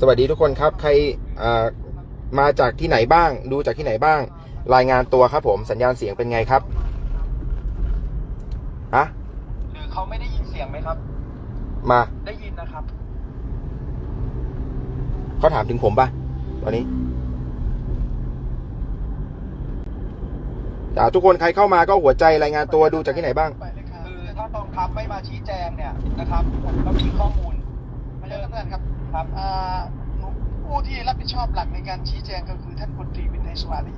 สวัสดีทุกคนครับ ใครอ่ามาจากที่ไหนบ้าง ดูจากที่ไหนบ้าง รายงานตัวครับผม สัญญาณเสียงเป็นไงครับฮะหรือเขาไม่ได้ยินเสียงไหมครับ มา ได้ยินนะครับ เขาถามถึงผมป่ะตอนนี้อ่าทุกคนใครเข้ามาก็หัวใจรายงานตัวดูจากที่ไหนบ้างคือถ้ากองทัพไม่มาชี้แจงเนี่ยนะครับผมก็มีข้อมูลมาเจอกันครับ ครับอ่าผู้ที่รับผิดชอบหลักในการชี้แจงก็คือท่านพลตรีวินัยสวัสดิ์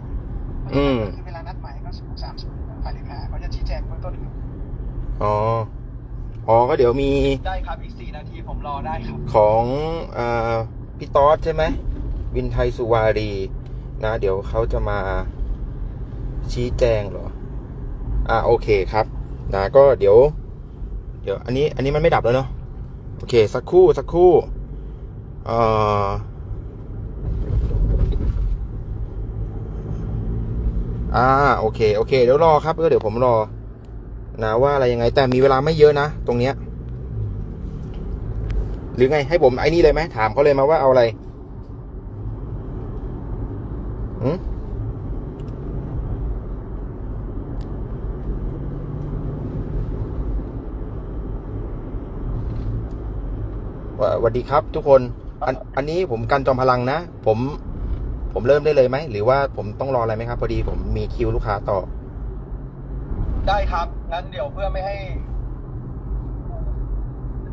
อืมคือเวลานัดหมายก็สิบสามสิบฝ่ายเลขาเขาจะชี้แจงเบื้องต้นอยู่อ๋ออ๋อก็เดี๋ยวมีได้ครับอีกสี่นาทีผมรอได้ครับ ของอาพี่ต๊อดใช่ไหมวินไทยสุวารีนะ เดี๋ยวเขาจะมาชี้แจงเหรอ อ่าโอเคครับนะก็เดี๋ยว เดี๋ยวอันนี้อันนี้มันไม่ดับแล้วเนาะโอเค สักครู่สักครู่ เอ่ออ่าโอเคโอเค เดี๋ยวรอครับก็เดี๋ยวผมรอ นะว่าอะไรยังไง แต่มีเวลาไม่เยอะนะ ตรงเนี้ย หรือไงให้ผมไอ้นี่เลยไหมถามเขาเลยมาว่าเอาอะไรหืมสวัสดีครับทุกคน อันอันนี้ผมกันจอมพลังนะ ผมผมเริ่มได้เลยไหม หรือว่าผมต้องรออะไรไหมครับ พอดีผมมีคิวลูกค้าต่อ ได้ครับงั้นเดี๋ยวเพื่อไม่ให้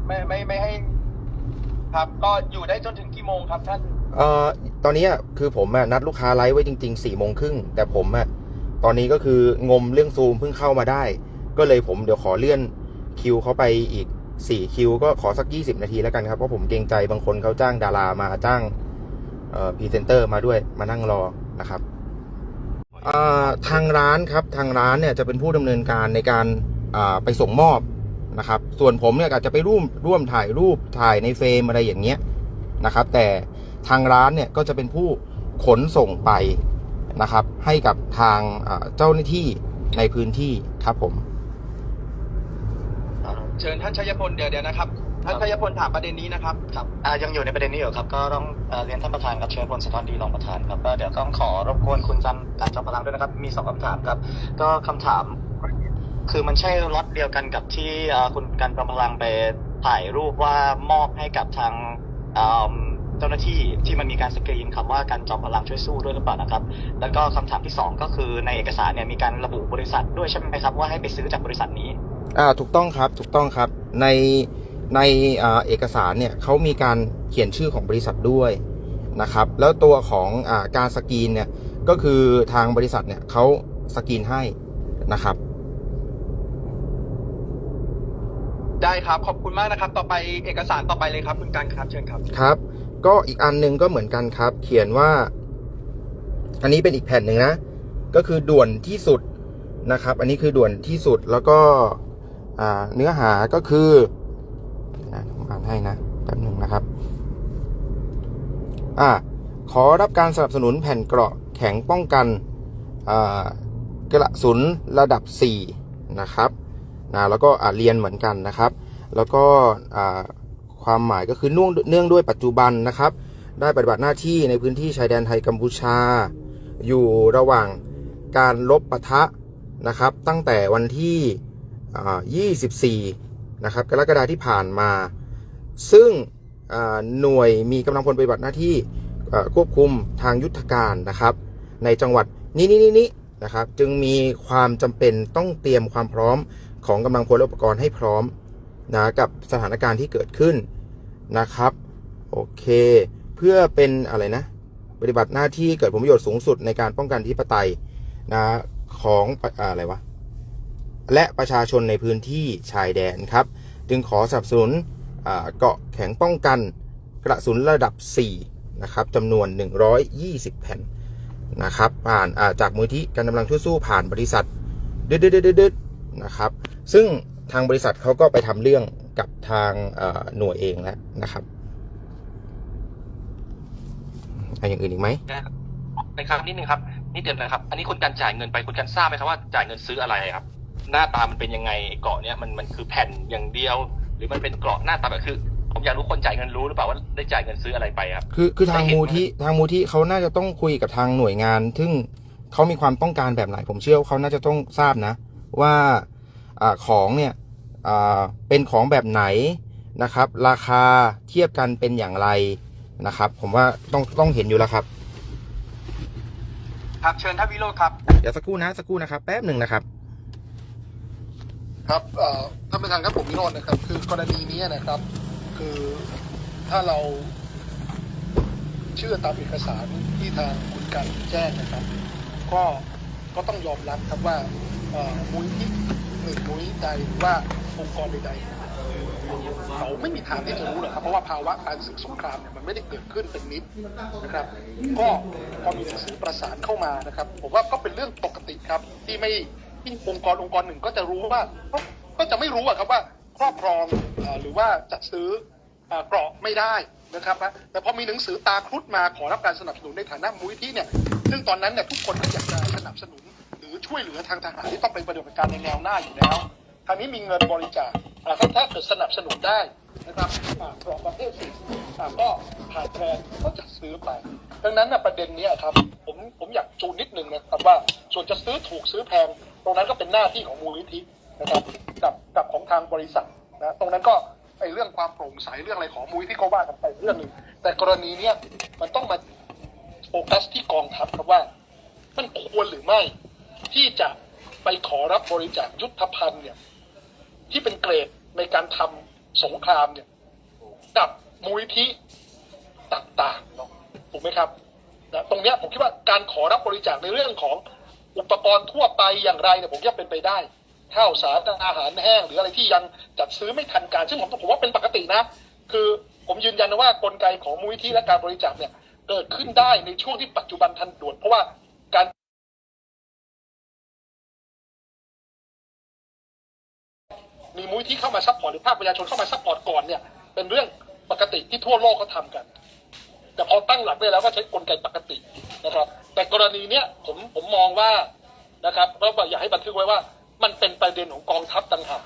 ไม่ไม่ไม่ให้ ครับ ก็อยู่ได้จนถึงกี่โมงครับท่าน เอ่อตอนนี้อะคือผมอะนัดลูกค้าไลฟ์ไว้จริงๆสี่โมงครึ่งแต่ผมอะตอนนี้ก็คืองมเรื่องซูมเพิ่งเข้ามาได้ ก็เลยผมเดี๋ยวขอเลื่อนคิวเขาไปอีก สี่คิวก็ขอสักยี่สิบนาทีแล้วกันครับ เพราะผมเกรงใจบางคนเขาจ้างดารามาจ้างเอ่อพรีเซนเตอร์มาด้วยมานั่งรอนะครับอ่าทางร้านครับทางร้านเนี่ยจะเป็นผู้ดำเนินการในการอ่าไปส่งมอบนะครับ ส่วนผมเนี่ยอาจจะไปร่วมร่วมถ่ายรูปถ่ายในเฟรมอะไรอย่างเงี้ยนะครับ แต่ทางร้านเนี่ยก็จะเป็นผู้ขนส่งไปนะครับ ให้กับทางเจ้าหน้าที่ในพื้นที่ครับผม เชิญท่านชัยพลเดี๋ยวเดี๋ยวนะครับท่านชัยพลถามประเด็นนี้นะครับครับอ่ายังอยู่ในประเด็นนี้อยู่ครับ ก็ต้องเอ่อเรียนท่านประธานครับเชิญพลสะท้อนดีรองประธานครับก็เดี๋ยวต้องขอรบกวนคุณจันการจอมพลังด้วยนะครับ มีสองคำถามครับ ก็คำถามคือมันใช่ล็อตเดียวกันกับที่เอ่อคุณกันจอมพลังไปถ่ายรูปว่ามอบให้กับทางเอิ่มเจ้าหน้าที่ที่มันมีการสกรีนคำว่าการจอมพลังช่วยสู้ด้วยหรือเปล่านะครับ แล้วก็คำถามที่สองก็คือในเอกสารเนี่ยมีการระบุบริษัทด้วยใช่ไหมครับว่าให้ไปซื้อจากบริษัทนี้ อ่าถูกต้องครับถูกต้องครับในในอ่าเอกสารเนี่ยเขามีการเขียนชื่อของบริษัทด้วยนะครับ แล้วตัวของอาการสกรีนเนี่ยก็คือทางบริษัทเนี่ยเขาสกรีนให้นะครับ ได้ครับขอบคุณมากนะครับ ต่อไปเอกสารต่อไปเลยครับคุณการครับเชิญครับครับ ก็อีกอันหนึงก็เหมือนกันครับ เขียนว่า อันนี้เป็นอีกแผ่นหนึ่งนะ ก็คือด่วนที่สุดนะครับ อันนี้คือด่วนที่สุดแล้วก็อ่า เนื้อหาก็คือนะผมอ่านให้นะแป๊บหนึ่งนะครับอ่าขอรับการสนับสนุนแผ่นเกราะแข็งป้องกันกระสุนระดับ 4 นะครับนะแล้วก็เรียนเหมือนกันนะครับ แล้วก็ความหมายก็คือนื่องเนื่องด้วยปัจจุบันนะครับ ได้ปฏิบัติหน้าที่ในพื้นที่ชายแดนไทยกัมพูชา อยู่ระหว่างการลบปะทะนะครับ ตั้งแต่วันที่ 24 นะครับ กรกฎาที่ผ่านมา ซึ่งหน่วยมีกำลังพลปฏิบัติหน้าที่ควบคุมทางยุทธการนะครับ ในจังหวัดนี้นี้นี้นะครับ จึงมีความจำเป็นต้องเตรียมความพร้อมของกำลังพลและอุปกรณ์ให้พร้อมนะกับสถานการณ์ที่เกิดขึ้นนะครับ โอเค เพื่อเป็นอะไรนะ ปฏิบัติหน้าที่เกิดผลประโยชน์สูงสุดในการป้องกันที่ปไตยนะของอะไรวะ และประชาชนในพื้นที่ชายแดนครับ จึงขอสนับสนุนเกาะแข็งป้องกัน กระสุนระดับ 4 นะครับจำนวน 120 แผ่นนะครับผ่านจากมูลที่การกำลังช่วยสู้ผ่านบริษัทดึดดึดดึดดึดนะครับ ซึ่งทางบริษัทเขาก็ไปทำเรื่องกับทางหน่วยเองแล้วนะครับอะไรอย่างอื่นอีกไหมนะครับนิดนึงครับนิดเดียวนะครับ อันนี้คุณการจ่ายเงินไปคุณการทราบไหมครับว่าจ่ายเงินซื้ออะไรครับ หน้าตามันเป็นยังไงไอ้เกาะเนี้ยมันมันคือแผ่นอย่างเดียว หรือมันเป็นเกราะหน้าตาแบบคือ ผมอยากรู้คนจ่ายเงินรู้หรือเปล่าว่าได้จ่ายเงินซื้ออะไรไปครับ คือคือทางได้เห็นมูไหมที่ทางมูที่เขาน่าจะต้องคุยกับทางหน่วยงาน ซึ่งเขามีความต้องการแบบไหนผมเชื่อว่าเขาน่าจะต้องทราบนะ ว่าอาของเนี่ยอ่าเป็นของแบบไหนนะครับ ราคาเทียบกันเป็นอย่างไรนะครับ ผมว่าต้องต้องเห็นอยู่แล้วครับ ครับเชิญท่านวิโรจน์ครับเดี๋ยวสักครู่นะสักครู่นะครับแป๊บหนึ่งนะครับ ครับท่านประธานครับผมวิโรจน์นะครับ คือกรณีนี้นะครับ คือถ้าเราเชื่อตามเอกสารที่ทางคุณการแจ้งนะครับ ก็ก็ต้องยอมรับครับว่าเอ่อมูลที่หนึ่งมูลที่ใดหรือว่าองค์กรใดๆเขาไม่มีทางที่จะรู้หรอกครับ เพราะว่าภาวะการศึกสงครามเนี่ยมันไม่ได้เกิดขึ้นเป็นนิดนะครับ ก็พอมีหนังสือประสานเข้ามานะครับ ผมว่าก็เป็นเรื่องปกติครับที่ไม่ ที่องค์กรองค์กรหนึ่งก็จะรู้ว่า ก็จะไม่รู้อะครับว่าครอบครองอหรือว่าจัดซื้อเกราะไม่ได้นะครับนะแต่พอมีหนังสือตาครุฑมาขอรับการสนับสนุนในฐานะมูลนิธิเนี่ยซึ่งตอนนั้นเนี่ยทุกคนก็อยากจะสนับสนุน หรือช่วยเหลือทางทหารที่ต้องเป็นปฏิบัติการในแนวหน้าอยู่แล้วคราวนี้มีเงินบริจาคอ่าถ้าเกิดสนับสนุนได้นะครับเกราะประเภทสี่อ่าก็ผ่านแทนก็จัดซื้อไป ดังนั้นนะประเด็นนี้ครับผมผมอยากจูนนิดนึงนะครับว่าส่วนจะซื้อถูกซื้อแพง ตรงนั้นก็เป็นหน้าที่ของมูลนิธินะครับกับกับของทางบริษัทนะตรงนั้นก็ไอ้เรื่องความโปร่งใสเรื่องอะไรของมูลนิธิก็ว่ากันไปเรื่องหนึ่งแต่กรณีเนี้ยมันต้องมาโฟกัสที่กองทัพครับว่า มันควรหรือไม่ ที่จะไปขอรับบริจาคยุทธภัณฑ์เนี่ยที่เป็นเกรดในการทำสงครามเนี่ยกับมูลนิธิต่างๆเนาะถูกไหมครับนะตรงเนี้ยผมคิดว่าการขอรับบริจาคในเรื่องของ อุปกรณ์ทั่วไปอย่างไรเนี่ยผมคิดว่าเป็นไปได้ข้าวสารอาหารแห้ง หรืออะไรที่ยังจัดซื้อไม่ทันการ ซึ่งผมผมว่าเป็นปกตินะ คือผมยืนยันนะว่ากลไกของมูลนิธิและการบริจาคเนี่ยเกิดขึ้นได้ในช่วงที่ปัจจุบันทันด่วนเพราะว่าการมีมูลที่เข้ามาซัพพอร์ตหรือภาคประชาชนเข้ามาซัพพอร์ตก่อนเนี่ยเป็นเรื่องปกติที่ทั่วโลกเขาทำกัน แต่พอตั้งหลักได้แล้วก็ใช้กลไกปกตินะครับ แต่กรณีเนี้ยผมผมมองว่านะครับแล้วอยากให้บันทึกไว้ว่า มันเป็นประเด็นของกองทัพต่างหาก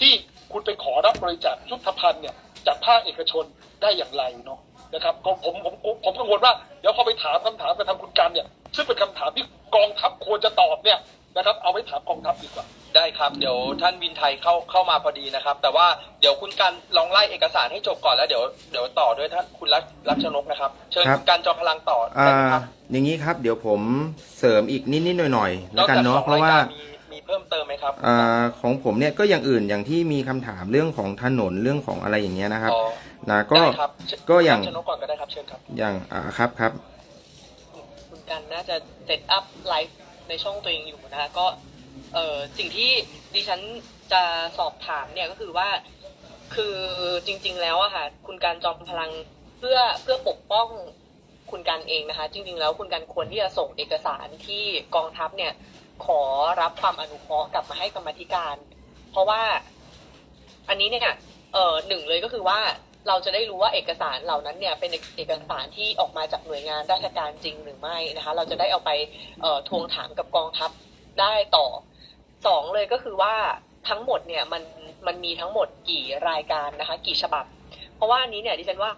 ที่คุณไปขอรับบริจาคยุทธภัณฑ์เนี่ยจากภาคเอกชนได้อย่างไรเนาะนะครับก็ผมผมผมผมกังวลว่าเดี๋ยวพอไปถามคำถามไปทาคุณการเนี่ย ซึ่งเป็นคำถามที่กองทัพควรจะตอบเนี่ย นะครับ เอาไว้ถามกองทัพดีกว่า ได้ครับ เดี๋ยวท่านวินไทยเข้าเข้ามาพอดีนะครับ แต่ว่าเดี๋ยวคุณกันลองไล่เอกสารให้จบก่อนแล้วเดี๋ยวเดี๋ยวต่อด้วยท่านคุณรัชรัชนกนะครับ เชิญครับ คุณกันจอมพลังต่ออ่าได้ไหมครับอย่างนี้ครับ เดี๋ยวผมเสริมอีกนิดๆหน่อยๆนแล้อวกกันจากเนาะสองเพราะว่ายกมีมีเพิ่มเติมไหมครับอ่าของผมเนี่ยก็อย่างอื่นอย่างที่มีคำถามเรื่องของถนนเรื่องของอะไรอย่างเงี้ยนะครับอ๋อนะก็ ได้ครับเชิญก็อย่าง รัชนกก่อนก็ได้ครับเชิญครับ อย่างอ่าครับครับ คุณกันน่าจะเซตอัพไลฟ์ ในช่องตัวเองอยู่นะคะก็เออสิ่งที่ดิฉันจะสอบถามเนี่ยก็คือว่าคือจริง ๆ แล้วอะค่ะคุณการจอมพลังเพื่อเพื่อปกป้องคุณกันเองนะคะ จริง ๆ แล้วคุณกันควรที่จะส่งเอกสารที่กองทัพเนี่ย ขอรับความอนุเคราะห์กลับมาให้กรรมธิการ เพราะว่าอันนี้เนี่ยเออหนึ่งเลยก็คือว่า เราจะได้รู้ว่าเอกสารเหล่านั้นเนี่ยเป็นเอกสารที่ออกมาจากหน่วยงานราชการจริงหรือไม่นะคะ เราจะได้เอาไปทวงถามกับกองทัพได้ต่อสองเลยก็คือว่าทั้งหมดเนี่ยมันมันมีทั้งหมดกี่รายการนะคะ กี่ฉบับ เพราะว่านี้เนี่ยดิฉันว่า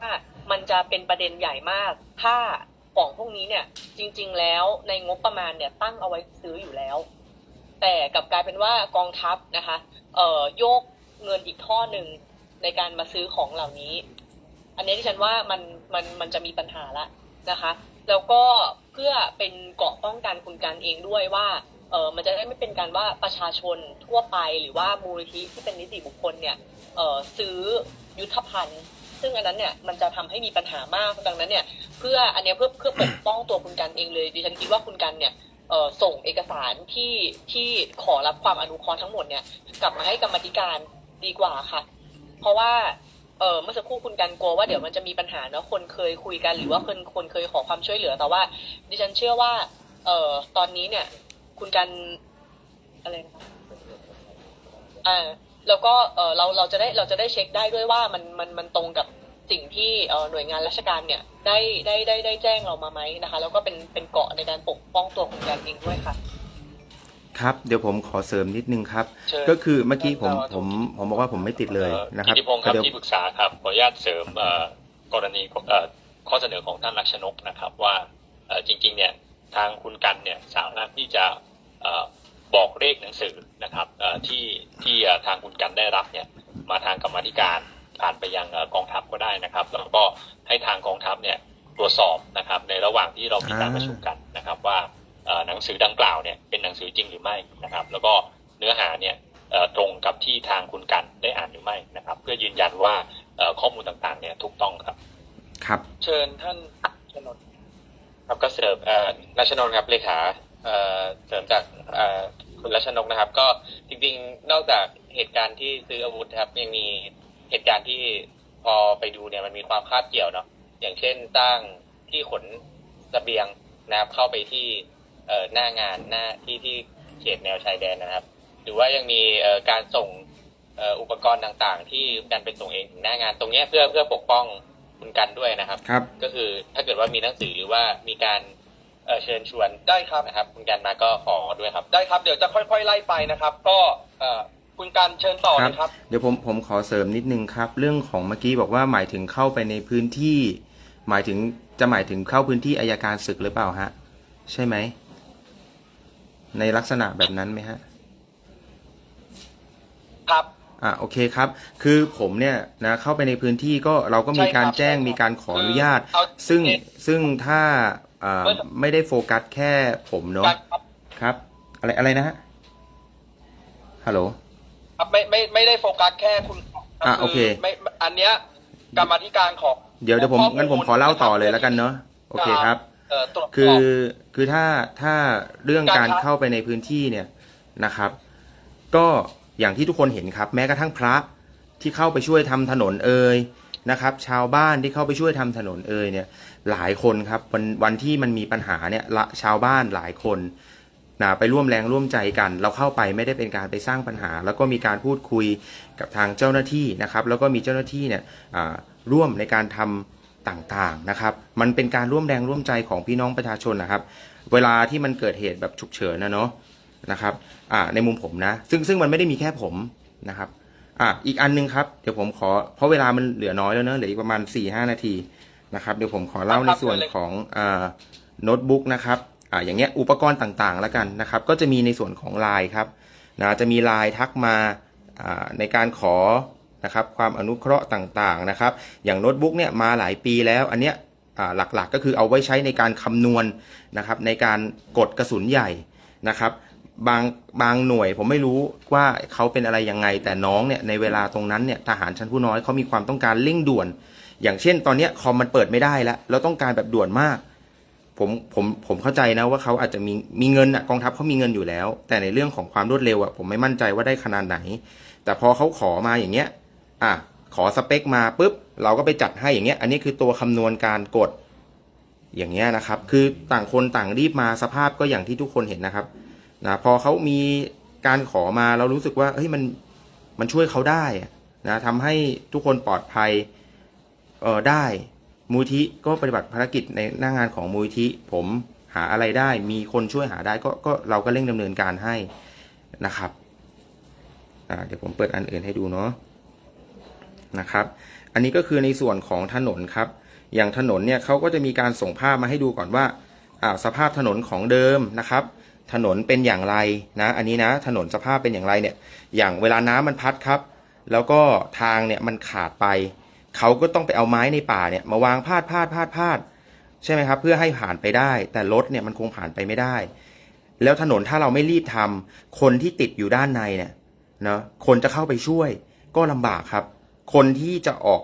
มันจะเป็นประเด็นใหญ่มาก ถ้ากล่องพวกนี้เนี่ยจริง ๆ แล้วในงบประมาณเนี่ยตั้งเอาไว้ซื้ออยู่แล้ว แต่กลับกลายเป็นว่ากองทัพนะคะเอ่อโยกเงินอีกท่อหนึ่ง ในการมาซื้อของเหล่านี้ อันนี้ที่ฉันว่ามันมันมันจะมีปัญหาละนะคะ แล้วก็เพื่อเป็นเกาะป้องกันคุณการเองด้วยว่าเออมันจะได้ไม่เป็นการว่าประชาชนทั่วไปหรือว่ามูลนิธิที่เป็นนิติบุคคลเนี่ยเออซื้อยุทธภัณฑ์ ซึ่งอันนั้นเนี่ยมันจะทำให้มีปัญหามากดังนั้นเนี่ยเพื่ออันนี้เพื่อเพื่อปกป้องตัวคุณกันเองเลยดิฉันคิดว่าคุณกันเนี่ยส่งเอกสารที่ที่ขอรับความอนุเคราะห์ทั้งหมดเนี่ยกลับมาให้กรรมธิการดีกว่าค่ะ เพราะว่าเออเมื่อสักครู่คุณกันกลัวว่าเดี๋ยวมันจะมีปัญหาเนาะคนเคยคุยกันหรือว่าคนคนเคยขอความช่วยเหลือแต่ว่า ดิฉันเชื่อว่า เออตอนนี้เนี่ย คุณกันอะไรนะคะอ่าแล้วก็เออเราเราจะได้เราจะได้เช็คได้ด้วยว่ามันมันมันตรงกับสิ่งที่เออหน่วยงานราชการเนี่ยได้ได้ได้ได้แจ้งเรามาไหมนะคะ แล้วก็เป็นเป็นเกาะในการปกป้องตัวคุณกันเองด้วยค่ะ ครับ เดี๋ยวผมขอเสริมนิดนึงครับ เชิญ ก็คือเมื่อกี้ผมท่านผมผมบอกว่าผมไม่ติดเลยนะครับกิติพงศ์ครับเดี๋ยว ที่ปรึกษาครับขออนุญาตเสริมเอ่อกรณีของเอ่อข้อเสนอของท่านลักษณกนะครับว่าเอ่อจริงๆเนี่ยทางคุณกันเนี่ยสามารถที่จะเอ่อบอกเลขหนังสือนะครับเอ่อที่ที่เอ่อทางคุณกันได้รับเนี่ยมาทางกรรมาธิการผ่านไปยังเอ่อกองทัพก็ได้นะครับ แล้วก็ให้ทางกองทัพเนี่ยตรวจสอบนะครับในระหว่างที่เรามีการอ่า ประชุมกันนะครับว่าเอ่อ หนังสือดังกล่าวเนี่ยเป็นหนังสือจริงหรือไม่นะครับ แล้วก็เนื้อหาเนี่ยเอ่อตรงกับที่ทางคุณกันได้อ่านหรือไม่นะครับ เพื่อยืนยันว่าเอ่อข้อมูลต่างๆเนี่ยถูกต้องครับ ครับ เชิญท่านชนนท์ครับก็เสริมเอ่อรัชนนท์ครับเลขาเอ่อเสริมจากเอ่อคุณรัชนกนะครับ ก็จริงๆนอกจากเหตุการณ์ที่ซื้ออาวุธครับยังมีเหตุการณ์ที่พอไปดูเนี่ยมันมีความคาบเกี่ยวเนาะอย่างเช่นสร้างที่ขนเสบียงนะครับเข้าไปที่ เอ่อหน้างานหน้าที่ที่เขตแนวชายแดนนะครับ หรือว่ายังมีเอ่อการส่งเอ่ออุปกรณ์ต่างๆ ที่การไปส่งเองถึงหน้างานตรงเนี้ยเพื่อเพื่อปกป้องคุณกันด้วยนะครับ ครับ ก็คือถ้าเกิดว่ามีหนังสือหรือว่ามีการเอ่อเชิญชวนได้ครับ นะครับ คุณกันมาก็ขอด้วยครับ ได้ครับเดี๋ยวจะค่อย ๆ ไล่ไปนะครับ ก็เอ่อคุณการเชิญต่อเลยครับ เดี๋ยวผมผมขอเสริมนิดนึงครับ เรื่องของเมื่อกี้บอกว่าหมายถึงเข้าไปในพื้นที่ หมายถึงจะหมายถึงเข้าพื้นที่อายการศึกหรือเปล่าฮะ ใช่ไหม ในลักษณะแบบนั้นไหมฮะ ครับ อ่าโอเคครับ คือผมเนี่ยนะเข้าไปในพื้นที่ก็เราก็มีการใช่ครับแจ้งใช่ครับมีการขออนุญาต เอาซึ่งเน็ตซึ่งถ้าอ่าเมื่อไม่ได้โฟกัสแค่ผมเนาะได้ครับครับ อะไรอะไรนะฮะฮัลโหล ครับไม่ไม่ไม่ได้โฟกัสแค่คุณอะโอเค ไม่อันเนี้ยกรรมาธิการของเดี๋ยวเดี๋ยวผมข้อมูลงั้นผมขอเล่าต่อเลยนะครับแล้วกันเนาะโอเคครับ เอ่อตรวจสอบคือคือถ้าถ้าเรื่องการการครับเข้าไปในพื้นที่เนี่ยนะครับ ก็อย่างที่ทุกคนเห็นครับ แม้กระทั่งพระที่เข้าไปช่วยทำถนนเอ่ยนะครับ ชาวบ้านที่เข้าไปช่วยทำถนนเอ่ยเนี่ย หลายคนครับวันวันที่มันมีปัญหาเนี่ยละชาวบ้านหลายคนนะไปร่วมแรงร่วมใจกัน เราเข้าไปไม่ได้เป็นการไปสร้างปัญหา แล้วก็มีการพูดคุยกับทางเจ้าหน้าที่นะครับ แล้วก็มีเจ้าหน้าที่เนี่ยอ่าร่วมในการทำ ต่างๆนะครับ มันเป็นการร่วมแรงร่วมใจของพี่น้องประชาชนนะครับ เวลาที่มันเกิดเหตุแบบฉุกเฉินนะเนาะนะครับอ่าในมุมผมนะ ซึ่งซึ่งมันไม่ได้มีแค่ผมนะครับอ่าอีกอันนึงครับเดี๋ยวผมขอเพราะเวลามันเหลือน้อยแล้วเนอะเหลืออีกประมาณ4ี่ห้านาทีนะครับเดี๋ยวผมขอเล่าในส่วนของอ่าโน้ตบุ๊กนะครับอ่าอย่างเงี้ยอุปกรณ์ต่างๆแล้วกันนะครับ ก็จะมีในส่วนของไลน์ครับนะจะมีไลน์ทักมาอ่าในการขอ นะครับความอนุเคราะห์ต่างๆนะครับ อย่างโน้ตบุ๊กเนี่ยมาหลายปีแล้วอันเนี้ยหลักๆก็คือเอาไว้ใช้ในการคำนวณนะครับในการกดกระสุนใหญ่นะครับบางบางหน่วยผมไม่รู้ว่าเขาเป็นอะไรยังไง แต่น้องเนี่ยในเวลาตรงนั้นเนี่ยทหารชั้นผู้น้อยเขามีความต้องการเร่งด่วน อย่างเช่น ตอนนี้คอมมันเปิดไม่ได้แล้วแล้วต้องการแบบด่วนมาก ผมผมผมเข้าใจนะว่าเขาอาจจะมีมีเงินอะกองทัพเขามีเงินอยู่แล้ว แต่ในเรื่องของความรวดเร็วอะผมไม่มั่นใจว่าได้ขนาดไหน แต่พอเขาขอมาอย่างเงี้ย อะขอสเปคมาปุ๊บเราก็ไปจัดให้อย่างเงี้ย อันนี้คือตัวคำนวณการกดอย่างเงี้ยนะครับ คือต่างคนต่างรีบมาสภาพก็อย่างที่ทุกคนเห็นนะครับนะพอเขามีการขอมาเรารู้สึกว่าเฮ้ยมันมันช่วยเขาได้นะทำให้ทุกคนปลอดภัยเออได้มูลที่ก็ปฏิบัติภารกิจในหน้างานของมูลที่ผมหาอะไรได้ มีคนช่วยหาได้ก็ก็เราก็เร่งดำเนินการให้นะครับอ่าเดี๋ยวผมเปิดอันอื่นให้ดูเนาะ นะครับ อันนี้ก็คือในส่วนของถนนครับ อย่างถนนเนี่ยเขาก็จะมีการส่งภาพมาให้ดูก่อนว่าอ่าสภาพถนนของเดิมนะครับ ถนนเป็นอย่างไรนะ อันนี้นะถนนสภาพเป็นอย่างไรเนี่ย อย่างเวลาน้ำมันพัดครับ แล้วก็ทางเนี่ยมันขาดไป เขาก็ต้องไปเอาไม้ในป่าเนี่ยมาวางพาดพาดพาดพาดใช่ไหมครับ เพื่อให้ผ่านไปได้ แต่รถเนี่ยมันคงผ่านไปไม่ได้ แล้วถนนถ้าเราไม่รีบทำคนที่ติดอยู่ด้านในเนี่ยเนะคนจะเข้าไปช่วยก็ลำบากครับ คนที่จะออก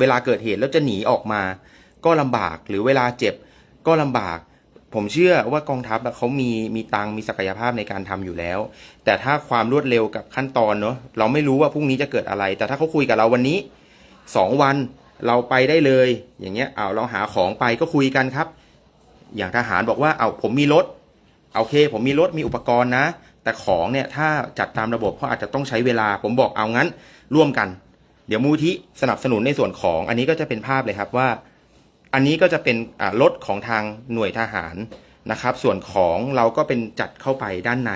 เวลาเกิดเหตุแล้วจะหนีออกมา ก็ลำบากหรือเวลาเจ็บก็ลำบาก ผมเชื่อว่ากองทัพเขามีมีตังมีศักยภาพในการทำอยู่แล้ว แต่ถ้าความรวดเร็วกับขั้นตอนเนาะเราไม่รู้ว่าพรุ่งนี้จะเกิดอะไร แต่ถ้าเขาคุยกับเราวันนี้สองวันเราไปได้เลย อย่างเงี้ยเอาเราหาของไปก็คุยกันครับ อย่างทหารบอกว่าเอาผมมีรถโอเค ผมมีรถมีอุปกรณ์นะ แต่ของเนี่ยถ้าจัดตามระบบเขาอาจจะต้องใช้เวลา ผมบอกเอางั้นร่วมกัน เดี๋ยวมูลที่สนับสนุนในส่วนของอันนี้ก็จะเป็นภาพเลยครับว่า อันนี้ก็จะเป็นอ่ารถของทางหน่วยทหารนะครับ ส่วนของเราก็เป็นจัดเข้าไปด้านใน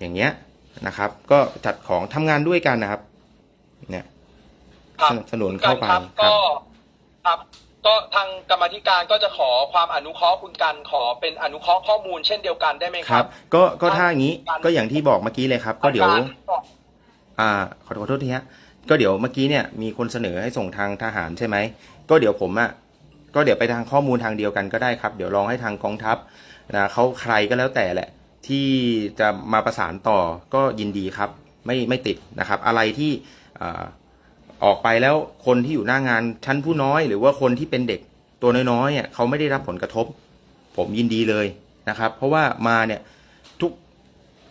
อย่างเงี้ยนะครับ ก็จัดของทำงานด้วยกันนะครับ เนี่ยครับสนับสนุนเข้าไปครับครัก็บครับก็ทางกรรมาธิการก็จะขอความอนุเคราะห์คุณกันขอเป็นอนุเคราะห์ข้อมูลเช่นเดียวกันได้ไหมคครัรับบก็ก็ถ้าอย่างนี้ก็อย่างที่บอกเมื่อกี้เลยครับ ก็เดี๋ยวอาจารก่อนอ่าขอขอโทษทีฮะ ก็เดี๋ยวเมื่อกี้เนี่ยมีคนเสนอให้ส่งทางทหารใช่ไหม ก็เดี๋ยวผมอะก็เดี๋ยวไปทางข้อมูลทางเดียวกันก็ได้ครับ เดี๋ยวลองให้ทางกองทัพนะเขาใครก็แล้วแต่แหละ ที่จะมาประสานต่อก็ยินดีครับ ไม่ไม่ติดนะครับ อะไรที่อ่าออกไปแล้วคนที่อยู่หน้างานชั้นผู้น้อย หรือว่าคนที่เป็นเด็กตัวน้อยๆอะเขาไม่ได้รับผลกระทบ ผมยินดีเลยนะครับ เพราะว่ามาเนี่ยทุก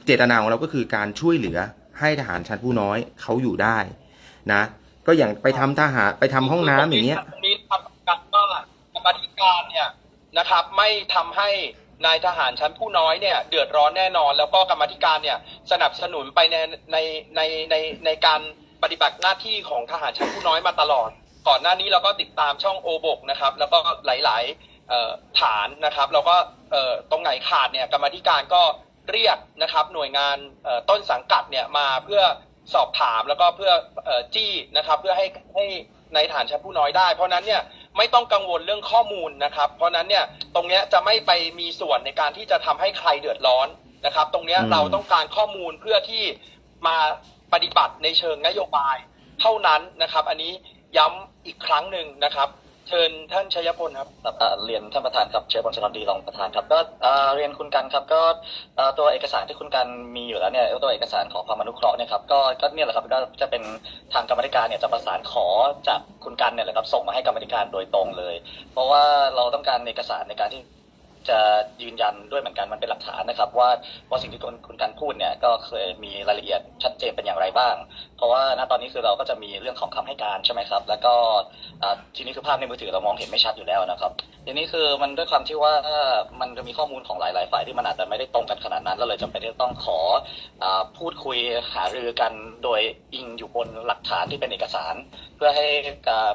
เจตนาของเราก็คือการช่วยเหลือให้ทหารชั้นผู้น้อยเขาอยู่ได้ นะก็อย่างไปทำทหารไปทำห้องน้ำอย่างเงี้ยตรงนี้ทำกันว่ากรรมาธิการเนี่ยนะครับ ไม่ทำให้นายทหารชั้นผู้น้อยเนี่ยเดือดร้อนแน่นอน แล้วก็กรรมาธิการเนี่ยสนับสนุนไปในในในในในการปฏิบัติหน้าที่ของทหารชั้นผู้น้อยมาตลอด ก่อนหน้านี้เราก็ติดตามช่องโอบกนะครับ แล้วก็หลายๆเอ่อฐานนะครับ แล้วก็เอ่อตรงไหนขาดเนี่ยกรรมาธิการก็เรียกนะครับหน่วยงานเอ่อต้นสังกัดเนี่ยมาเพื่อ สอบถามแล้วก็เพื่อเอ่อจี้นะครับ เพื่อให้ให้ในฐานชั้นผู้น้อยได้ เพราะฉะนั้นเนี่ยไม่ต้องกังวลเรื่องข้อมูลนะครับ เพราะฉะนั้นเนี่ยตรงเนี้ยจะไม่ไปมีส่วนในการที่จะทำให้ใครเดือดร้อนนะครับ ตรงเนี้ยอืมเราต้องการข้อมูลเพื่อที่มาปฏิบัติในเชิงนโยบาย เท่านั้นนะครับ อันนี้ย้ำอีกครั้งหนึ่งนะครับ เชิญท่านชัยพลครับ ครับอ่าเรียนท่านประธานครับเชิญบนสนดีรองประธานครับก็อ่าเรียนคุณกันครับก็อ่าตัวเอกสารที่คุณกันมีอยู่แล้วเนี่ยตัวเอกสารของความอนุเคราะห์เนี่ยครับก็ก็เนี่ยแหละครับก็จะเป็นทางกรรมธิการเนี่ยจะประสานขอจากคุณกันเนี่ยแหละครับส่งมาให้กรรมธิการโดยตรงเลย เพราะว่าเราต้องการเอกสารในการที่ จะยืนยันด้วยเหมือนกันมันเป็นหลักฐานนะครับ ว่าว่าสิ่งที่คุณคุณกันพูดเนี่ยก็เคยมีรายละเอียดชัดเจนเป็นอย่างไรบ้าง เพราะว่าณตอนนี้คือเราก็จะมีเรื่องของคำให้การใช่ไหมครับ แล้วก็ทีนี้คือภาพในมือถือเรามองเห็นไม่ชัดอยู่แล้วนะครับทีนี้คือมันด้วยความที่ว่ามันจะมีข้อมูลของหลาย ๆ ฝ่ายที่มันอาจจะไม่ได้ตรงกันขนาดนั้นเราเลยจำเป็นที่ต้องขออพูดคุยหารือกันโดยอิงอยู่บนหลักฐานที่เป็นเอกสาร เพื่อให้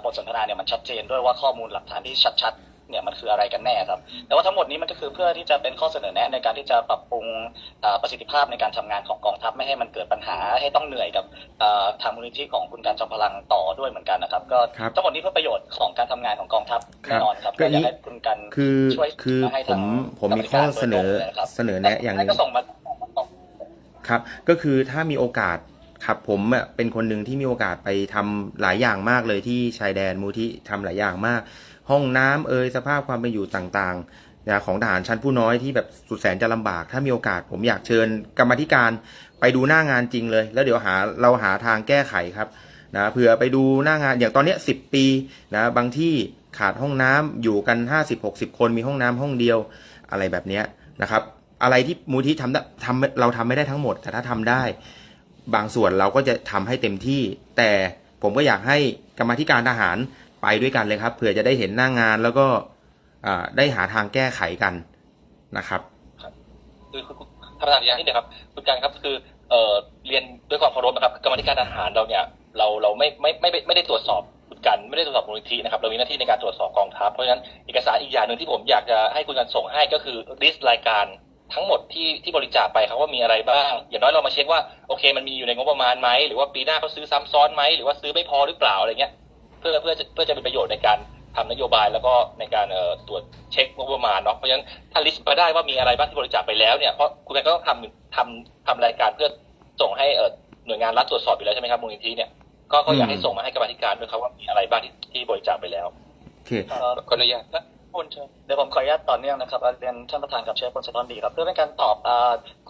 บทสนทนาเนี่ยมันชัดเจนด้วยว่าข้อมูลหลักฐานที่ชัด ๆ เนี่ยมันคืออะไรกันแน่ครับ แต่ว่าทั้งหมดนี้มันก็คือเพื่อที่จะเป็นข้อเสนอแนะในการที่จะปรับปรุงอ่าประสิทธิภาพในการทำงานของกองทัพไม่ให้มันเกิดปัญหาให้ต้องเหนื่อยกับอ่าทางมูลนิธิของคุณการจอมพลังต่อด้วยเหมือนกันนะครับ ก็ครับทั้งหมดนี้เพื่อประโยชน์ของการทำงานของกองทัพครัแน่บนอนครับก็ก็อยากนี้ให้คุณกันคือช่วยคือให้ผทางมผมมีข้อเสนอกรรมการโดยตรงเลยครับเสนอแนะอย่างหนึ่งก็ส่งมาครับ ก็คือถ้ามีโอกาสครับผมอะเป็นคนหนึ่งที่มีโอกาสไปทำหลายอย่างมากเลยที่ชายแดนมูลที่ทำหลายอย่างมาก ห้องน้ำเอ่ยสภาพความเป็นอยู่ต่างๆนะของทหารชั้นผู้น้อยที่แบบสุดแสนจะลำบาก ถ้ามีโอกาสผมอยากเชิญกรรมธิการไปดูหน้างานจริงเลย แล้วเดี๋ยวหาเราหาทางแก้ไขครับนะเผื่อไปดูหน้างานอย่างตอนนี้สิบปีนะบางที่ขาดห้องน้ำอยู่กัน 50-60 คนมีห้องน้ำห้องเดียวอะไรแบบนี้นะครับ อะไรที่มูลที่ทำได้ทำเราทำไม่ได้ทั้งหมด แต่ถ้าทำได้ บางส่วนเราก็จะทำให้เต็มที่ แต่ผมก็อยากให้กรรมธิการทหาร ไปด้วยกันเลยครับเผื่อจะได้เห็นหน้างงานแล้วก็ได้หาทางแก้ไขกันนะครับคือคือคือท่านประธานอย่างที่หนึ่งครับคุณการครับคือเอเรียนด้วยความเคารพนะครับกรรมธิการอาหารเราเนี่ยเราเราไม่ไม่ไม่ไม่ไม่ได้ตรวจสอบคุณกันไม่ได้ตรวจสอบมูลนิธินะครับเรามีหน้าที่ในการตรวจสอบกองทัพเพราะฉะนั้นเอกสารอีกอย่างหนึ่งที่ผมอยากจะให้คุณกันส่งให้ก็คือลิสต์รายการทั้งหมดที่ที่บริจาคไปครับว่ามีอะไรบ้าง อย่างน้อยเรามาเช็คว่าโอเค มันมีอยู่ในงบประมาณไหมหรือว่าปีหน้าเขาซื้อซ้ำซ้อนไหมหรือว่าซื้อไม่พอหรือเปล่าอะไรเงี้ย พื่อเพื่อจะเพื่อจะเป็นประโยชน์ในการทำนโยบายแล้วก็ในการเอ่อตรวจเช็คงบประมาณเนาะเพราะฉะนั้นถ้าลิสต์มาได้ว่ามีอะไรบ้างที่บริจาคไปแล้วเนี่ยเพราะคุณกันก็ต้องทำทำทำรายการเพื่อส่งให้เอ่อหน่วยงานรัฐตรวจสอบอยู่แล้วใช่ไหมครับมูลนิธิเนี่ยก็ก็อยากให้ส่งมาให้กรรมาธิการด้วยครับว่ามีอะไรบ้างที่ที่บริจาคไปแล้วโอเคเอ่อขออนุญาต คนเชิญเดี๋ยวผมขออนุญาตต่อเนื่องนะครับเรียนท่านประธานกับเชฟพลสะท้อนดีครับ เพื่อเป็นการตอบอ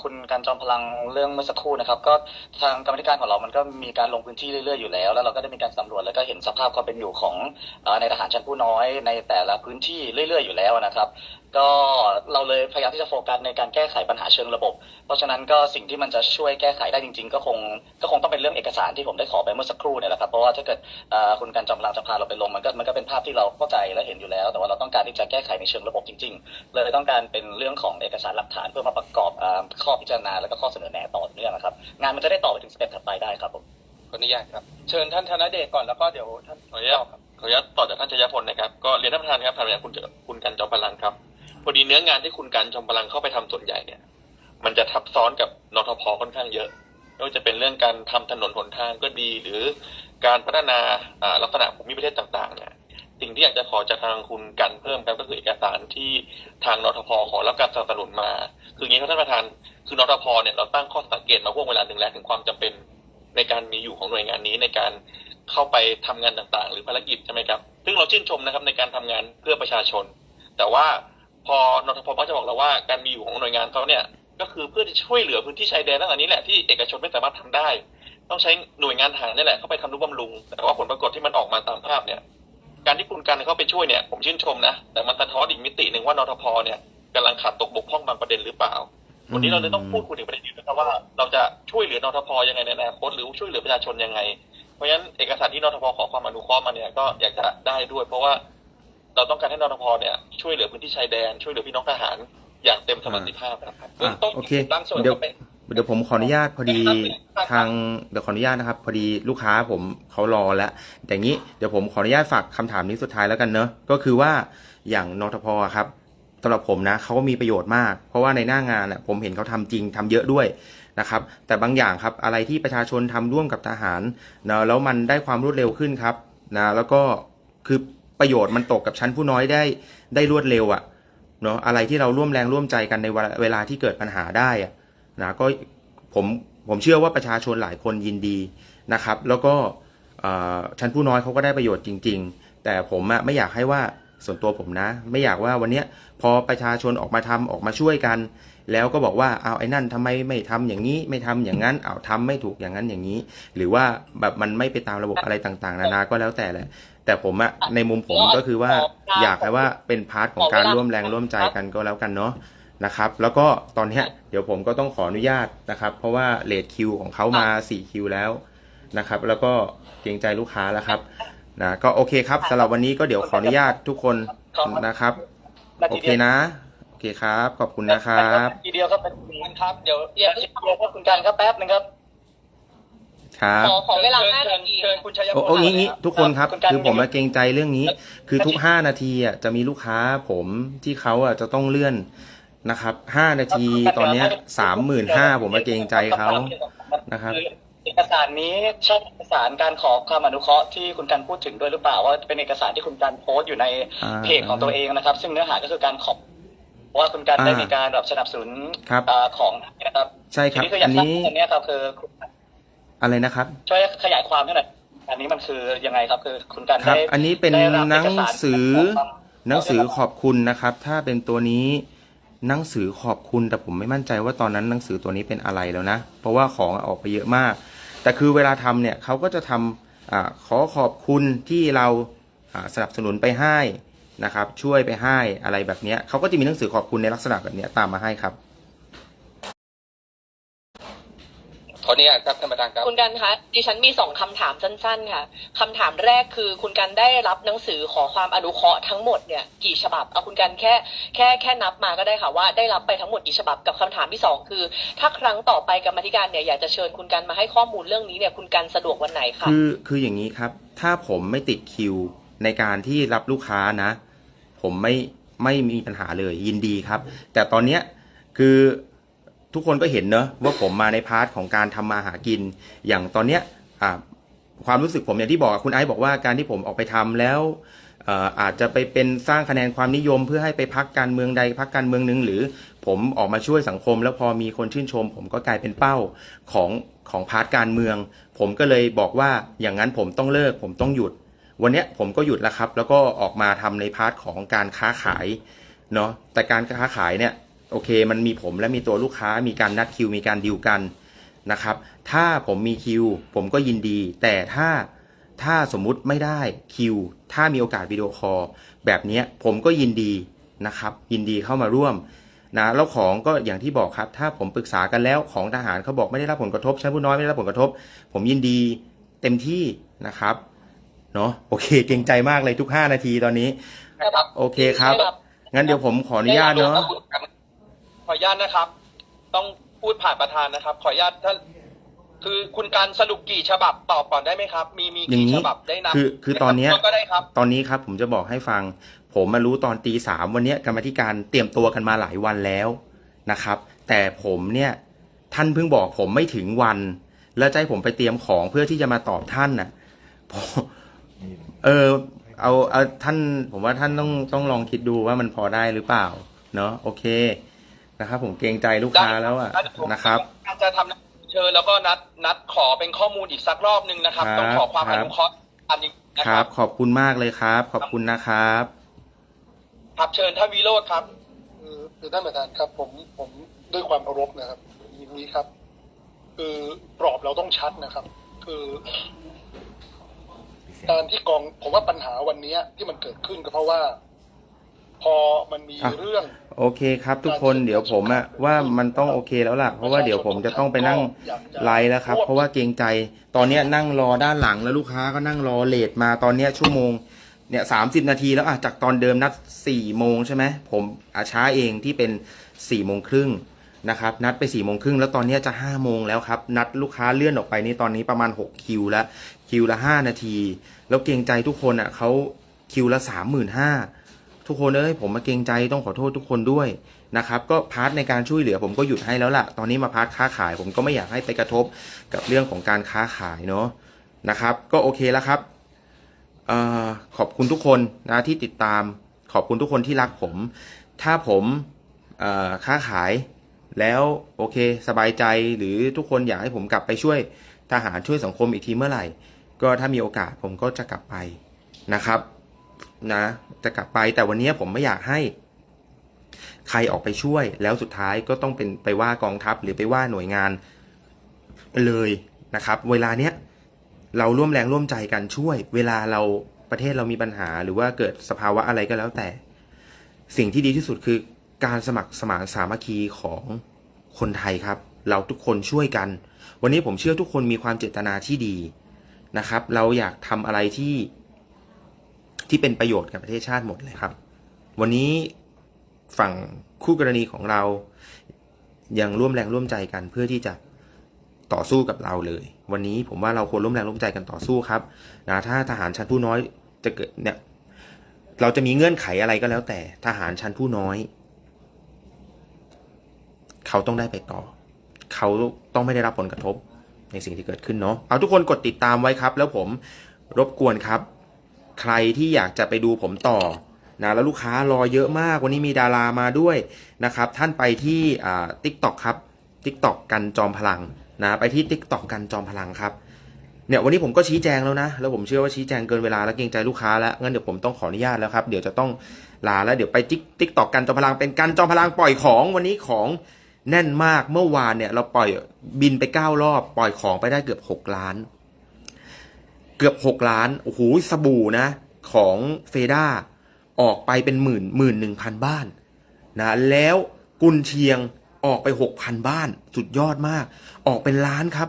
คุณการจอมพลังเรื่องเมื่อสักครู่นะครับ ก็ทางกรรมธิการของเรามันก็มีการลงพื้นที่เรื่อยๆอยู่แล้ว แล้วเราก็ได้มีการสำรวจแล้วก็เห็นสภาพความเป็นอยู่ของอในทหารชั้นผู้น้อยในแต่ละพื้นที่เรื่อยๆอยู่แล้วนะครับก็เราเลยพยายามที่จะโฟกัสในการแก้ไขปัญหาเชิงระบบ เพราะฉะนั้นก็สิ่งที่มันจะช่วยแก้ไขได้จริง ๆ ก็คงก็คงต้องเป็นเรื่องเอกสารที่ผมได้ขอไปเมื่อสักครู่เนี่ยแหละครับเพราะว่าถ้าเกิดอ่าคุณการจอมพลังจะพาเราไปลงมันก็มันก็เป็นภาพที่เราเข้าใจและเห็นอยู่แล้ว แต่ว่าเราต้องการที่จะแก้ไขในเชิงระบบจริง ๆ เลยต้องการเป็นเรื่องของเอกสารหลักฐานเพื่อมาประกอบอ่าข้อพิจารณาแล้วก็ข้อเสนอแนะต่อเนื่องนะครับงานมันจะได้ต่อไปถึงสเต็ปถัดไปได้ครับผมขออนุญาตครับเชิญท่านธนเดชก่อนแล้วก็เดี๋ยวท่านขออนุญาตครับขออนุญาตต่อจากท่านชยพลนะครับก็เรียนท่านประธานครับทางอย่างคุณจะคุณกันจอมพลังครับ พอดีเนื้องานที่คุณกันจอมพลังเข้าไปทำส่วนใหญ่เนี่ย มันจะทับซ้อนกับนทพค่อนข้างเยอะไม่ว่าจะเป็นเรื่องการทำถนนหนทางก็ดี หรือการพัฒนาลักษณะภูมิประเทศต่างๆเนี่ยสิ่งที่อยากจะขอจากทางคุณกันเพิ่มครับก็คือเอกสารที่ทางนทพขอรับการสนับสนุนมา คืออย่างนี้ครับท่านประธาน คือนทพเนี่ยเราตั้งข้อสังเกตมาห่วงเวลาหนึ่งแล้วถึงความจำเป็นในการมีอยู่ของหน่วยงานนี้ในการเข้าไปทำงานต่างๆ หรือภารกิจใช่ไหมครับ ซึ่งเราชื่นชมนะครับในการทำงานเพื่อประชาชน แต่ว่า พอนทพมักจะบอกเราว่าการมีอยู่ของหน่วยงานเขาเนี่ย ก็คือเพื่อที่ช่วยเหลือพื้นที่ชายแดนตั้งแต่นี้แหละที่เอกชนไม่สามารถทำได้ ต้องใช้หน่วยงานทหารนี่แหละเข้าไปทำนุบำรุง แต่ว่าผลปรากฏที่มันออกมาตามภาพเนี่ย การที่คุณกันเข้าไปช่วยเนี่ย ผมชื่นชมนะ แต่มันสะท้อนอีกมิติหนึ่งว่านทพเนี่ยกำลังขาดตกบกพร่องบางประเด็นหรือเปล่าวันนี้เราเลยต้องพูดคุยถึงประเด็นนี้นะครับว่าเราจะช่วยเหลือนทพยังไงในอนาคตหรือช่วยเหลือประชาชนยังไง เพราะฉะนั้นเอกสารที่นทพขอความอนุเคราะห์มาเนี่ยก็อยากจะได้ด้วย เพราะว่า เราต้องการให้นทพเนี่ยช่วยเหลือพื้นที่ชายแดน ช่วยเหลือพี่น้องทหารอย่างเต็มสมรรถภาพนะครับเบื้องต้นโอเคบางส่วนเดี๋ยวก็เป็นเดี๋ยวผมขออนุญาตพอดีครับทางเดี๋ยวขออนุญาตนะครับ พอดีลูกค้าผมเขารอแล้วแต่อย่างนี้เดี๋ยวผมขออนุญาตฝากคำถามนี้สุดท้ายแล้วกันเนอะก็คือว่าอย่างนทพอะครับสำหรับผมนะเขาก็มีประโยชน์มาก เพราะว่าในหน้างานน่ะผมเห็นเขาทำจริงทำเยอะด้วยนะครับ แต่บางอย่างครับอะไรที่ประชาชนทำร่วมกับทหารนะแล้วมันได้ความรวดเร็วขึ้นครับนะแล้วก็คือ ประโยชน์มันตกกับชั้นผู้น้อยได้ได้รวดเร็วอะเนาะอะไรที่เราร่วมแรงร่วมใจกันในเวลาเวลาที่เกิดปัญหาได้อะนะก็ผมผมเชื่อว่าประชาชนหลายคนยินดีนะครับ แล้วก็ชั้นผู้น้อยเขาก็ได้ประโยชน์จริง ๆ แต่ผมอะไม่อยากให้ว่าส่วนตัวผมนะ ไม่อยากว่าวันเนี้ยพอประชาชนออกมาทำออกมาช่วยกัน แล้วก็บอกว่าเอาไอ้นั่นทำไมไม่ทำอย่างนี้ ไม่ทำอย่างนั้นเอาทำไม่ถูกอย่างนั้นอย่างนี้ หรือว่าแบบมันไม่ไปตามระบบอะไรต่าง ๆ นานาก็แล้วแต่แหละ แต่ผมอะในมุมผมก็คือว่าอยากให้ว่าเป็นพาร์ทของการร่วมแรงร่วมใจกันก็แล้วกันเนาะนะครับ แล้วก็ตอนเนี้ยเดี๋ยวผมก็ต้องขออนุญาตนะครับ เพราะว่าเลทคิวของเขามา4คิวแล้วนะครับ แล้วก็เกรงใจลูกค้าแล้วครับนะก็โอเคครับสำหรับวันนี้ก็เดี๋ยวขออนุญาตทุกคนนะครับนาโอทีเคเดียวนะ โอเคครับ ขอบคุณนะครับนาทีเดียวครับเป็นครับ เดี๋ยวเดียวครับคุณกันครับแป๊บหนึงครับ ครับ ขอขอเวลาชิญห้าชินาญทีเชิญคุณชัยพโอ้ลโอ้งี้งี้ทุกคนครับคุณกันคือผมมาเกรงใจเรื่องนี้ คือทุก5นาทีอะจะมีลูกค้าผมที่เขาอะจะต้องเลื่อนนะครับ5นาทีตอนเนี้ยสามหมื่นห้าผมมาเกรงใจเขานะครับอเอกสารนี้ใช่เอกสารการขอความอนุเคราะห์ที่คุณกันพูดถึงด้วยหรือเปล่าว่าเป็นเอกสารที่คุณกันโพสต์อยู่ในอ่าเพจของตัวเองนะครับ ซึ่งเนื้อหาก็คือการขอบว่าคุณกันอ่าได้มีการแบบสนับสนุนครับอ่าของนะครับใช่ครับทีนี้คืออยาอักนทราบนี้อันเนี้ยครับคือ อะไรนะครับ ช่วยขยายความให้หน่อยอันนี้มันคือยังไงครับคือคุณกันครับ ได้อันนี้เป็นได้รับหนังเอกสารสือของหนังสือขอบคุณนะครับ ถ้าเป็นตัวนี้หนังสือขอบคุณแต่ผมไม่มั่นใจว่าตอนนั้นหนังสือตัวนี้เป็นอะไรแล้วนะ เพราะว่าของออกไปเยอะมาก แต่คือเวลาทำเนี่ยเขาก็จะทำอาขอขอบคุณที่เราอ่าสนับสนุนไปให้นะครับ ช่วยไปให้อะไรแบบเนี้ยเขาก็จะมีหนังสือขอบคุณในลักษณะแบบเนี้ยตามมาให้ครับ ขออนุญาตครับท่านประธานครับ คุณกันคะดิฉันมีสองคำถามสั้น ๆ ค่ะคำถามแรกคือคุณกันได้รับหนังสือขอความอนุเคราะห์ทั้งหมดเนี่ยกี่ฉบับเอาคุณกันแค่แค่แค่นับมาก็ได้ค่ะว่าได้รับไปทั้งหมดกี่ฉบับกับคำถามที่สองคือ ถ้าครั้งต่อไปกรรมาธิการเนี่ยอยากจะเชิญคุณกันมาให้ข้อมูลเรื่องนี้เนี่ยคุณกันสะดวกวันไหนคะคือคืออย่างนี้ครับ ถ้าผมไม่ติดคิวในการที่รับลูกค้านะ ผมไม่ไม่มีปัญหาเลยยินดีครับ แต่ตอนเนี้ยคือ ทุกคนก็เห็นเนอะว่าผมมาในพาร์ทของการทำมาหากิน อย่างตอนเนี้ยความรู้สึกผมอย่างที่บอกคุณไอซ์บอกว่าการที่ผมออกไปทำแล้วอาจจะไปเป็นสร้างคะแนนความนิยมเพื่อให้ไปพักการเมืองใดพักการเมืองหนึ่งหรือ ผมออกมาช่วยสังคม แล้วพอมีคนชื่นชม ผมก็กลายเป็นเป้าของของพาร์ทการเมือง ผมก็เลยบอกว่าอย่างนั้นผมต้องเลิก ผมต้องหยุด วันนี้ผมก็หยุดแล้วครับ แล้วก็ออกมาทำในพาร์ทของการค้าขายเนาะแต่การค้าขายเนี่ย โอเค มันมีผมและมีตัวลูกค้ามีการนัดคิว มีการดีลกันนะครับ ถ้าผมมีคิว ผมก็ยินดี แต่ถ้าถ้าสมมุติไม่ได้คิว ถ้ามีโอกาสวิดีโอคอลแบบเนี้ยผมก็ยินดีนะครับ ยินดีเข้ามาร่วมนะแล้วของก็อย่างที่บอกครับ ถ้าผมปรึกษากันแล้วของทหารเขาบอกไม่ได้รับผลกระทบชั้นผู้น้อยไม่ได้รับผลกระทบ ผมยินดีเต็มที่นะครับเนาะโอเคเกรงใจมากเลยทุก 5 นาทีตอนนี้ครับโอเคครับ งั้นเดี๋ยวผมขออนุญาตเนาะ ขออนุญาตนะครับ ต้องพูดผ่านประธานนะครับ ขออนุญาตท่านคือคุณการสรุปกี่ฉบับตอบก่อนได้ไหมครับ มีมีอย่างกี่นี้ฉบับได้นับคือคือตอนเนี้ย ก็ได้ครับ ตอนนี้ครับผมจะบอกให้ฟัง ผมมารู้ตอนตีสามวันเนี้ยกรรมาธิการเตรียมตัวกันมาหลายวันแล้วนะครับ แต่ผมเนี่ยท่านเพิ่งบอกผมไม่ถึงวัน แล้วจะให้ผมไปเตรียมของเพื่อที่จะมาตอบท่านน่ะผมเออเอาเอาท่านผมว่าท่านต้องต้องลองคิดดูว่ามันพอได้หรือเปล่า เนาะโอเค นะครับผมเกรงใจลูกค้าแล้วอะนะครับอาจจะทำเชิญแล้วก็นัดนัดขอเป็นข้อมูลอีกสักรอบหนึ่งนะครับครับ ต้องขอความครัอบนุเคราะห์อันนี้นะคครัรับบขอบคุณมากเลยครับ ขอบคุณนะครับครับเชิญท่านวิโรธครับคือคือท่านประธานครับ ผมผมด้วยความเคารพนะครับอย่างนี้ครับ คือกรอบเราต้องชัดนะครับ คือการที่กองผมว่าปัญหาวันนี้ที่มันเกิดขึ้นก็เพราะว่า พอมันมีอะเรื่อง โอเคครับทุกคนเดี๋ยวผมอะว่ามันต้องโอเคแล้วล่ะ เพราะว่าเดี๋ยวผมจะต้องไปนั่งไลฟ์แล้วครับ เพราะว่าเกรงใจตอนเนี้ยนั่งรอด้านหลังแล้วลูกค้าก็นั่งรอเลทมาตอนเนี้ยชั่วโมงเนี่ยสามสิบนาทีแล้วอะจากตอนเดิมนัดสี่โมงใช่ไหมผมอาช้าเองที่เป็นสี่โมงครึ่งนะครับนัดไปสี่โมงครึ่งแล้วตอนเนี้ยจะห้าโมงแล้วครับ นัดลูกค้าเลื่อนออกไปนี่ตอนนี้ประมาณหกคิวแล้วคิวละห้านาที แล้วเกรงใจทุกคนอะเขาคิวละสามหมื่นห้า ทุกคนเอ้ยผมมาเกรงใจต้องขอโทษทุกคนด้วยนะครับก็พาร์ทในการช่วยเหลือผมก็หยุดให้แล้วล่ะ ตอนนี้มาพาร์ทค้าขาย ผมก็ไม่อยากให้ไปกระทบกับเรื่องของการค้าขายเนาะนะครับ ก็โอเคแล้วครับออขอบคุณทุกคนนะที่ติดตาม ขอบคุณทุกคนที่รักผม ถ้าผมค้าขายแล้วโอเค สบายใจหรือทุกคนอยากให้ผมกลับไปช่วยทหารช่วยสังคมอีกทีเมื่อไหร่ ก็ถ้ามีโอกาสผมก็จะกลับไปนะครับ นะ จะกลับไปแต่วันนี้ผมไม่อยากให้ ใครออกไปช่วย แล้วสุดท้ายก็ต้องเป็นไปว่ากองทัพหรือไปว่าหน่วยงาน เลยนะครับ เวลาเนี้ยเราร่วมแรงร่วมใจกันช่วย เวลาเราประเทศเรามีปัญหา หรือว่าเกิดสภาวะอะไรก็แล้วแต่ สิ่งที่ดีที่สุดคือการสมัครสมานสามัคคีของคนไทยครับ เราทุกคนช่วยกัน วันนี้ผมเชื่อทุกคนมีความเจตนาที่ดีนะครับ เราอยากทำอะไรที่ ที่เป็นประโยชน์กับประเทศชาติหมดเลยครับ วันนี้ฝั่งคู่กรณีของเรา ยังร่วมแรงร่วมใจกันเพื่อที่จะต่อสู้กับเราเลย วันนี้ผมว่าเราควรร่วมแรงร่วมใจกันต่อสู้ครับนะถ้าทหารชั้นผู้น้อยจะเกิดเนี่ยเราจะมีเงื่อนไขอะไรก็แล้วแต่ทหารชั้นผู้น้อย เขาต้องได้ไปต่อ เขาต้องไม่ได้รับผลกระทบในสิ่งที่เกิดขึ้นเนาะเอาทุกคนกดติดตามไว้ครับ แล้วผมรบกวนครับ ใครที่อยากจะไปดูผมต่อนะแล้วลูกค้ารอเยอะมากวันนี้มีดารามาด้วยนะครับ ท่านไปที่อ่า TikTok ครับ TikTok กันจอมพลังนะไปที่ TikTok กันจอมพลังครับเนี่ยวันนี้ผมก็ชี้แจงแล้วนะ แล้วผมเชื่อว่าชี้แจงเกินเวลาแล้วเกรงใจลูกค้าแล้วงั้นเดี๋ยวผมต้องขออนุญาตแล้วครับ เดี๋ยวจะต้องลาแล้วเดี๋ยวไปติ๊กติ๊กตอกกันจอมพลังเป็นกันจอมพลังปล่อยของวันนี้ของแน่นมากเมื่อวานเนี่ยเราปล่อยบินไปเก้ารอบปล่อยของไปได้เกือบหกล้าน เกือบหกล้าน โอ้โห สบู่นะ ของเฟด้าออกไปเป็นหมื่นหมื่นหนึ่งพันบ้านนะแล้วกุนเชียงออกไปหกพันบ้าน สุดยอดมาก ออกเป็นล้านครับ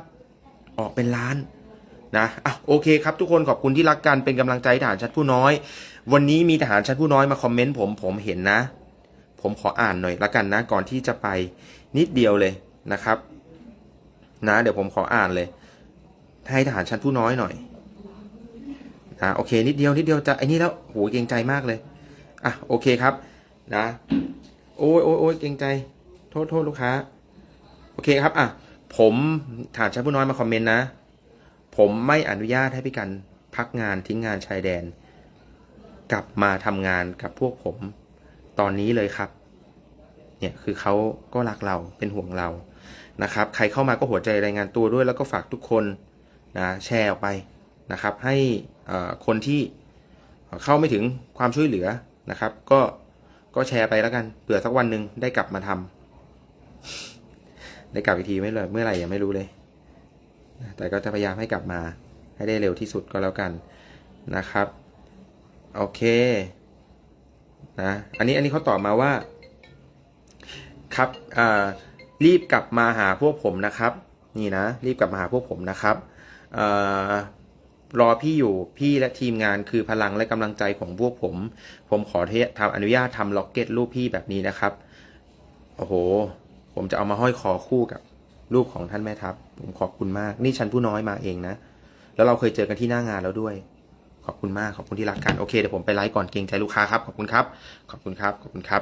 ออกเป็นล้านนะอะโอเคครับทุกคนขอบคุณที่รักกันเป็นกำลังใจให้ทหารชั้นผู้น้อย วันนี้มีทหารชั้นผู้น้อยมาคอมเมนต์ผมผมเห็นนะ ผมขออ่านหน่อยละกันนะ ก่อนที่จะไปนิดเดียวเลยนะครับ นะ เดี๋ยวผมขออ่านเลย ให้ทหารชั้นผู้น้อยหน่อย อ่าโอเคนิดเดียวนิดเดียวจะไอ้นี่แล้วโหเกรงใจมากเลยอะโอเคครับนะโอ้ยโอ้ยโอ้ยเกรงใจ โทษโทษลูกค้า โอเคครับอะผมฐานชั้นผู้น้อยมาคอมเมนต์นะ ผมไม่อนุญาตให้พี่กันพักงานทิ้งงานชายแดน กลับมาทำงานกับพวกผม ตอนนี้เลยครับ เนี่ยคือเขาก็รักเราเป็นห่วงเรานะครับ ใครเข้ามาก็หัวใจรายงานตัวด้วยแล้วก็ฝากทุกคนนะแชร์ออกไป นะครับ ให้คนที่เข้าไม่ถึงความช่วยเหลือนะครับ ก็ก็แชร์ไปแล้วกันเผื่อสักวันหนึ่งได้กลับมาทำได้กลับอีกทีไม่เลยเมื่อไหร่ยังไม่รู้เลย แต่ก็จะพยายามให้กลับมาให้ได้เร็วที่สุดก็แล้วกันนะครับโอเคนะอันนี้อันนี้เขาตอบมาว่า ครับรีบกลับมาหาพวกผมนะครับ นี่นะ รีบกลับมาหาพวกผมนะครับ รอพี่อยู่พี่และทีมงานคือพลังและกำลังใจของพวกผม ผมขอททำอนุญาตทำล็อกเก็ตรูปพี่แบบนี้นะครับ โอ้โห ผมจะเอามาห้อยคอคู่กับรูปของท่านแม่ทัพ ผมขอบคุณมาก นี่ชั้นผู้น้อยมาเองนะ แล้วเราเคยเจอกันที่หน้างานแล้วด้วย ขอบคุณมาก ขอบคุณที่รักกัน โอเค เดี๋ยวผมไปไลฟ์ก่อนเกรงใจลูกค้าครับ ขอบคุณครับ ขอบคุณครับ ขอบคุณครับ